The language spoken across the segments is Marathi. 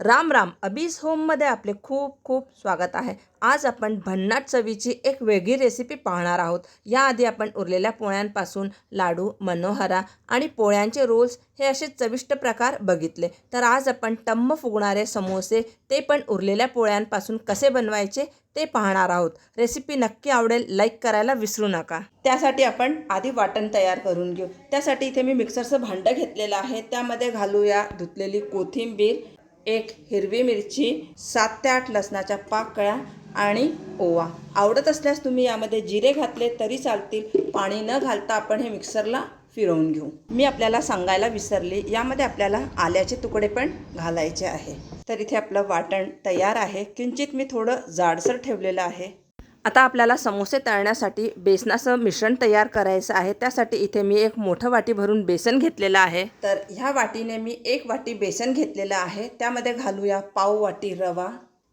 राम राम. अबीज होममध्ये आपले खूप खूप स्वागत आहे. आज आपण भन्नाट चवीची एक वेगळी रेसिपी पाहणार आहोत. याआधी आपण उरलेल्या पोळ्यांपासून लाडू मनोहरा आणि पोळ्यांचे रोल्स हे असे चविष्ट प्रकार बघितले. तर आज आपण टम्म फुगणारे समोसे ते पण उरलेल्या पोळ्यांपासून कसे बनवायचे ते पाहणार आहोत. रेसिपी नक्की आवडेल लाईक करायला विसरू नका. त्यासाठी आपण आधी वाटण तयार करून घेऊ. त्यासाठी इथे मी मिक्सरचं भांडं घेतलेलं आहे. त्यामध्ये घालूया धुतलेली कोथिंबीर एक हिरवी मिरची सात ते आठ लसणाच्या पाकळ्या आणि ओवा. आवडत असल्यास तुम्ही यामध्ये जिरे घातले तरी चालतील. पाणी न घालता आपण हे मिक्सरला फिरवून घेऊ. मी आपल्याला सांगायला विसरली. यामध्ये आपल्याला आल्याचे तुकडे पण घालायचे आहे. तर इथे आपलं वाटण तयार आहे. किंचित मी थोडं जाडसर ठेवलेलं आहे. आता आपल्याला समोसे तळण्यासाठी बेसनाचं मिश्रण तयार करायचं आहे. त्यासाठी इथे मी एक मोठं वाटी भरून बेसन घेतलेलं आहे. तर ह्या वाटीने मी एक वाटी बेसन घेतलेलं आहे. त्यामध्ये घालूया पाव वाटी रवा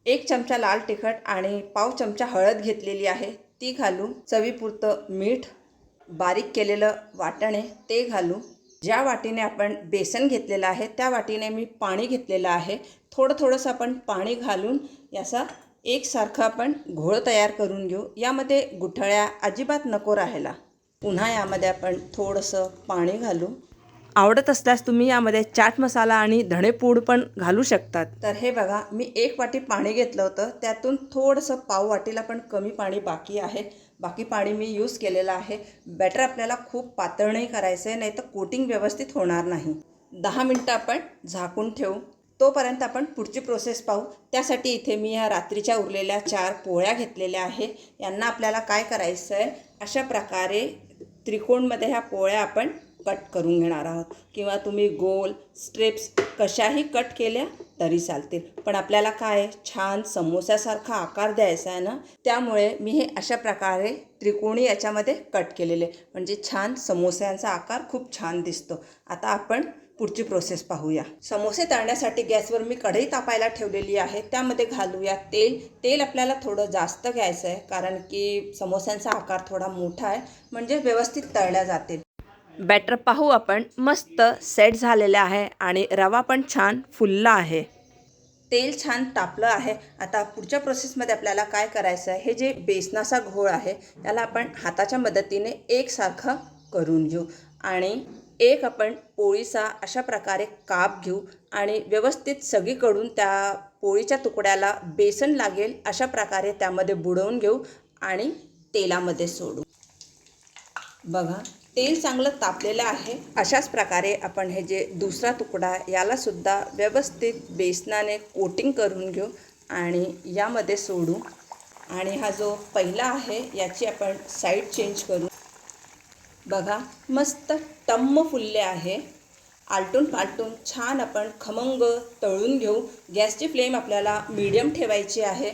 एक चमचा लाल तिखट आणि पाव चमचा हळद घेतलेली आहे. ती घालू चवीपुरतं मीठ बारीक केलेलं वाटणे ते घालू ज्या वाटीने आपण बेसन घेतलेलं आहे त्या वाटीने मी पाणी घेतलेलं आहे. थोडं थोडंसं आपण पाणी घालून याचा एकसारखं आपण घोळ तयार करून घेऊ. यामध्ये गुठळ्या अजिबात नको राहायला. पुन्हा यामध्ये आपण थोडंसं पाणी घालू. आवडत असल्यास तुम्ही यामध्ये चाट मसाला आणि धणेपूड पण घालू शकतात. तर हे बघा मी एक वाटी पाणी घेतलं होतं. त्यातून थोडंसं पाव वाटीला पण कमी पाणी बाकी आहे. बाकी पाणी मी यूज केलेलं आहे. बॅटर आपल्याला खूप पातळ नाही करायचं आहे नाही तर कोटिंग व्यवस्थित होणार नाही. दहा मिनटं आपण झाकून ठेवू. तोपर्यंत आपण पुढची प्रोसेस पाहू. त्यासाठी इथे मी ह्या रात्रीच्या उरलेल्या चार पोळ्या घेतलेल्या आहे यांना आपल्याला काय करायचं आहे अशा प्रकारे त्रिकोणमध्ये ह्या पोळ्या आपण कट करून घेणार आहोत. किंवा तुम्ही गोल स्ट्रिप्स कशाही कट केल्या तरी चालतील. पण आपल्याला काय? आहे, छान समोस्यासारखा आकार द्यायचा आहे ना? त्यामुळे मी हे अशा प्रकारे त्रिकोणी याच्यामध्ये कट केलेले. म्हणजे छान समोस्यांचा आकार खूप छान दिसतो. आता आपण पुढची प्रोसेस पाहूया. समोसे तळण्यासाठी गॅसवर मी कढई तापायला ठेवलेली आहे. त्यामध्ये घालूया तेल. तेल आपल्याला थोडं जास्त घ्यायचं आहे कारण की समोस्यांचा आकार थोडा मोठा आहे म्हणजे व्यवस्थित तळल्या जातील. बॅटर पाहू आपण. मस्त सेट झालेलं आहे आणि रवा पण छान फुलला आहे. तेल छान तापलं आहे. आता पुढच्या प्रोसेसमध्ये आपल्याला काय करायचं आहे हे जे बेसनाचा घोळ आहे त्याला आपण हाताच्या मदतीने एकसारखं करून घेऊ. आणि एक आपण पोळीचा अशा प्रकारे काप घेऊ आणि व्यवस्थित सगळीकडून त्या पोळीच्या तुकड्याला बेसन लागेल अशा प्रकारे त्यामध्ये बुडवून घेऊ आणि तेलामध्ये सोडू. बघा तेल चांगलं तापलेलं आहे. अशाच प्रकारे आपण हे जे दुसरा तुकडा यालासुद्धा व्यवस्थित बेसनाने कोटिंग करून घेऊ आणि यामध्ये सोडू. आणि हा जो पहिला आहे याची आपण साईड चेंज करू. बघा मस्त टम्म फुलले आहे. आलटून पालटून छान आपण खमंग तळून घेऊ. गॅसची फ्लेम आपल्याला मीडियम ठेवायची आहे.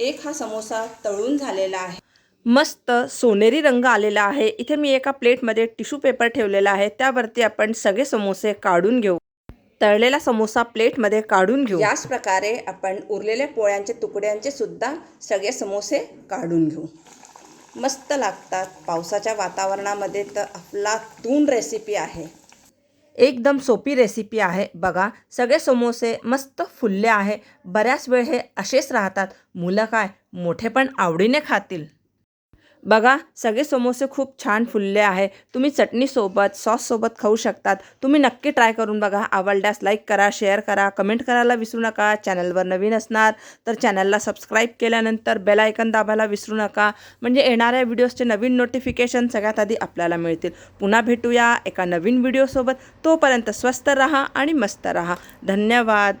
एक हा समोसा तळून झालेला आहे. मस्त सोनेरी रंग आलेला आहे. इथे मी एका प्लेटमध्ये टिश्यू पेपर ठेवलेला आहे. त्यावरती आपण सगळे समोसे काढून घेऊ. तळलेला समोसा प्लेटमध्ये काढून घेऊ. याच प्रकारे आपण उरलेल्या पोळ्यांचे तुकड्यांचे सुद्धा सगळे समोसे काढून घेऊ. मस्त लागतात. पावसाच्या वातावरणामध्ये तर अफलातून रेसिपी आहे. एकदम सोपी रेसिपी आहे. बघा सगळे समोसे मस्त फुलले आहे. बऱ्याच वेळ हे असेच राहतात. मुलं काय मोठे पण आवडीने खातील. बघा सगळे समोसे खूप छान फुलले आहे. तुम्ही चटणीसोबत सॉससोबत खाऊ शकतात. तुम्ही नक्की ट्राय करून बघा. आवडल्यास लाईक करा शेअर करा कमेंट करायला विसरू नका. चॅनलवर नवीन असणार तर चॅनलला सबस्क्राईब केल्यानंतर बेल आयकन दाबायला विसरू नका. म्हणजे येणाऱ्या व्हिडिओजचे नवीन नोटिफिकेशन सगळ्यात आधी आपल्याला मिळतील. पुन्हा भेटूया एका नवीन व्हिडिओसोबत तोपर्यंत स्वस्त रहा आणि मस्त रहा. धन्यवाद.